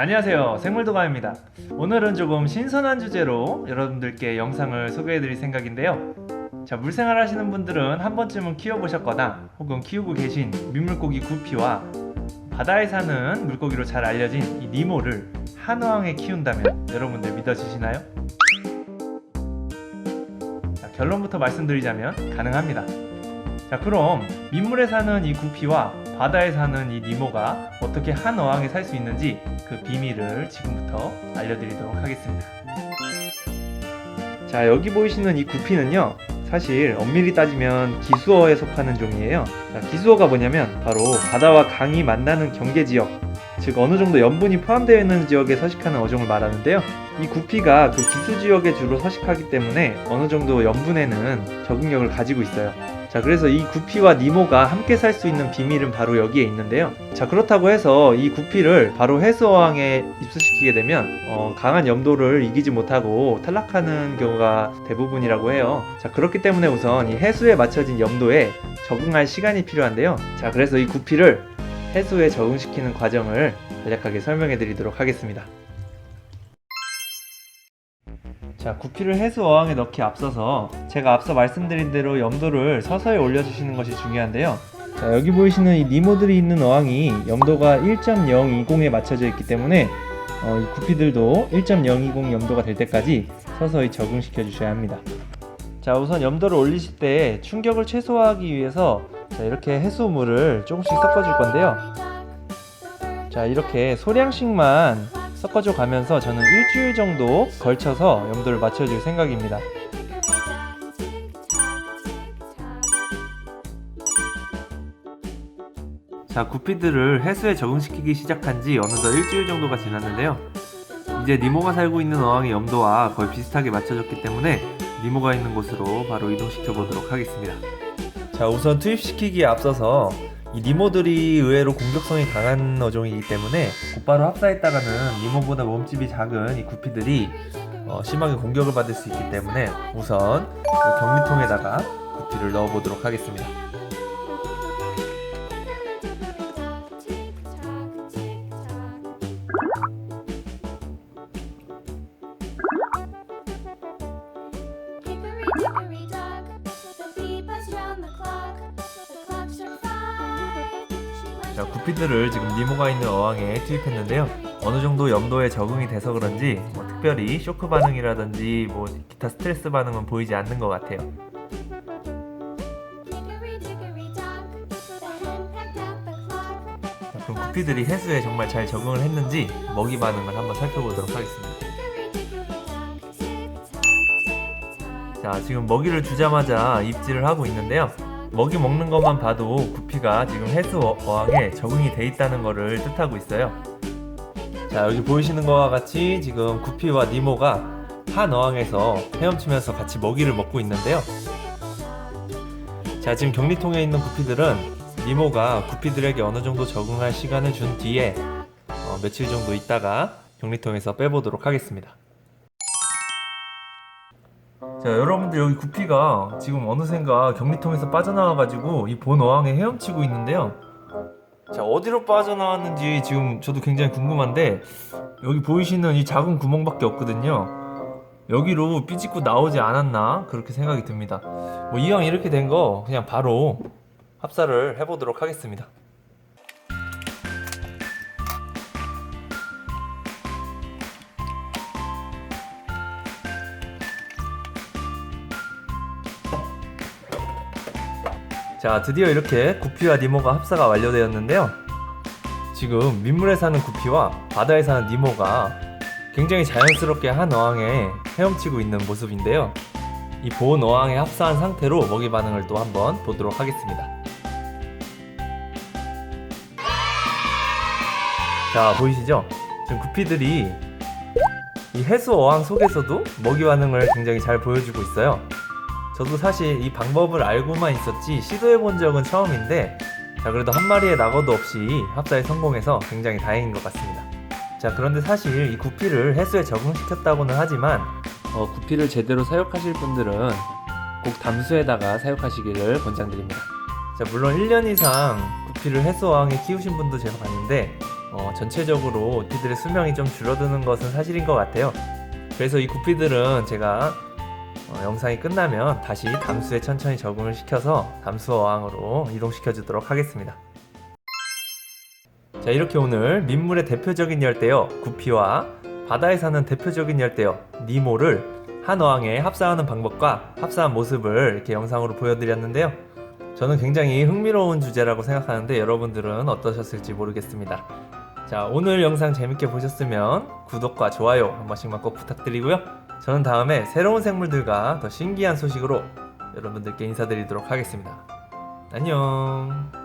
안녕하세요. 생물도가입니다. 오늘은 조금 신선한 주제로 여러분들께 영상을 소개해 드릴 생각인데요. 자 물생활 하시는 분들은 한 번쯤은 키워보셨거나 혹은 키우고 계신 민물고기 구피와 바다에 사는 물고기로 잘 알려진 이 니모를 한어항에 키운다면 여러분들 믿어지시나요? 자, 결론부터 말씀드리자면 가능합니다. 자 그럼 민물에 사는 이 구피와 바다에 사는 이 니모가 어떻게 한 어항에 살 수 있는지 그 비밀을 지금부터 알려드리도록 하겠습니다. 자 여기 보이시는 이 구피는요 사실 엄밀히 따지면 기수어에 속하는 종이에요. 자, 기수어가 뭐냐면 바로 바다와 강이 만나는 경계 지역 즉 어느 정도 염분이 포함되어 있는 지역에 서식하는 어종을 말하는데요. 이 구피가 그 기수 지역에 주로 서식하기 때문에 어느 정도 염분에는 적응력을 가지고 있어요. 자, 그래서 이 구피와 니모가 함께 살 수 있는 비밀은 바로 여기에 있는데요. 자, 그렇다고 해서 이 구피를 바로 해수어항에 입수시키게 되면 어, 강한 염도를 이기지 못하고 탈락하는 경우가 대부분이라고 해요. 자, 그렇기 때문에 우선 이 해수에 맞춰진 염도에 적응할 시간이 필요한데요. 자, 그래서 이 구피를 해수에 적응시키는 과정을 간략하게 설명해 드리도록 하겠습니다. 자, 구피를 해수 어항에 넣기 앞서서 제가 앞서 말씀드린 대로 염도를 서서히 올려주시는 것이 중요한데요. 자, 여기 보이시는 이 니모들이 있는 어항이 염도가 1.020에 맞춰져 있기 때문에 어, 이 구피들도 1.020 염도가 될 때까지 서서히 적응시켜 주셔야 합니다. 자, 우선 염도를 올리실 때 충격을 최소화하기 위해서 자, 이렇게 해수물을 조금씩 섞어줄 건데요. 자, 이렇게 소량씩만 섞어줘 가면서 저는 일주일 정도 걸쳐서 염도를 맞춰줄 생각입니다. 자, 구피들을 해수에 적응시키기 시작한 지 어느덧 일주일 정도가 지났는데요. 이제 니모가 살고 있는 어항의 염도와 거의 비슷하게 맞춰졌기 때문에 니모가 있는 곳으로 바로 이동시켜 보도록 하겠습니다. 자, 우선 투입시키기에 앞서서 이 니모들이 의외로 공격성이 강한 어종이기 때문에 곧바로 합사했다가는 니모보다 몸집이 작은 이 구피들이 어, 심하게 공격을 받을 수 있기 때문에 우선 그 격리통에다가 구피를 넣어보도록 하겠습니다. 자, 구피들을 지금 니모가 있는 어항에 투입했는데요. 어느 정도 염도에 적응이 돼서 그런지 뭐 특별히 쇼크 반응이라든지 뭐 기타 스트레스 반응은 보이지 않는 것 같아요. 자, 그럼 구피들이 해수에 정말 잘 적응을 했는지 먹이 반응을 한번 살펴보도록 하겠습니다. 자, 지금 먹이를 주자마자 입질을 하고 있는데요. 먹이 먹는 것만 봐도 구피가 지금 해수 어- 어항에 적응이 돼 있다는 것을 뜻하고 있어요. 자, 여기 보이시는 것과 같이 지금 구피와 니모가 한 어항에서 헤엄치면서 같이 먹이를 먹고 있는데요. 자, 지금 격리통에 있는 구피들은 니모가 구피들에게 어느 정도 적응할 시간을 준 뒤에 어, 며칠 정도 있다가 격리통에서 빼보도록 하겠습니다. 자 여러분들 여기 구피가 지금 어느샌가 격리통에서 빠져나와가지고 이 본 어항에 헤엄치고 있는데요. 자 어디로 빠져나왔는지 지금 저도 굉장히 궁금한데 여기 보이시는 이 작은 구멍밖에 없거든요. 여기로 삐짓고 나오지 않았나 그렇게 생각이 듭니다. 뭐 이왕 이렇게 된 거 그냥 바로 합사를 해보도록 하겠습니다 자, 드디어 이렇게 구피와 니모가 합사가 완료되었는데요. 지금 민물에 사는 구피와 바다에 사는 니모가 굉장히 자연스럽게 한 어항에 헤엄치고 있는 모습인데요. 이본 어항에 합사한 상태로 먹이 반응을 또 한번 보도록 하겠습니다. 자, 보이시죠? 지금 구피들이 이 해수 어항 속에서도 먹이 반응을 굉장히 잘 보여주고 있어요. 저도 사실 이 방법을 알고만 있었지 시도해 본 적은 처음인데 자 그래도 한 마리의 낙어도 없이 합사에 성공해서 굉장히 다행인 것 같습니다. 자 그런데 사실 이 구피를 해수에 적응시켰다고는 하지만 어, 구피를 제대로 사육하실 분들은 꼭 담수에다가 사육하시기를 권장드립니다. 자 물론 1년 이상 구피를 해수어항에 키우신 분도 제가 봤는데 어, 전체적으로 구피들의 수명이 좀 줄어드는 것은 사실인 것 같아요. 그래서 이 구피들은 제가 어, 영상이 끝나면 다시 담수에 천천히 적응을 시켜서 담수 어항으로 이동시켜 주도록 하겠습니다. 자, 이렇게 오늘 민물의 대표적인 열대어 구피와 바다에 사는 대표적인 열대어 니모를 한 어항에 합사하는 방법과 합사한 모습을 이렇게 영상으로 보여드렸는데요. 저는 굉장히 흥미로운 주제라고 생각하는데 여러분들은 어떠셨을지 모르겠습니다. 자, 오늘 영상 재밌게 보셨으면 구독과 좋아요 한 번씩만 꼭 부탁드리고요. 저는 다음에 새로운 생물들과 더 신기한 소식으로 여러분들께 인사드리도록 하겠습니다. 안녕.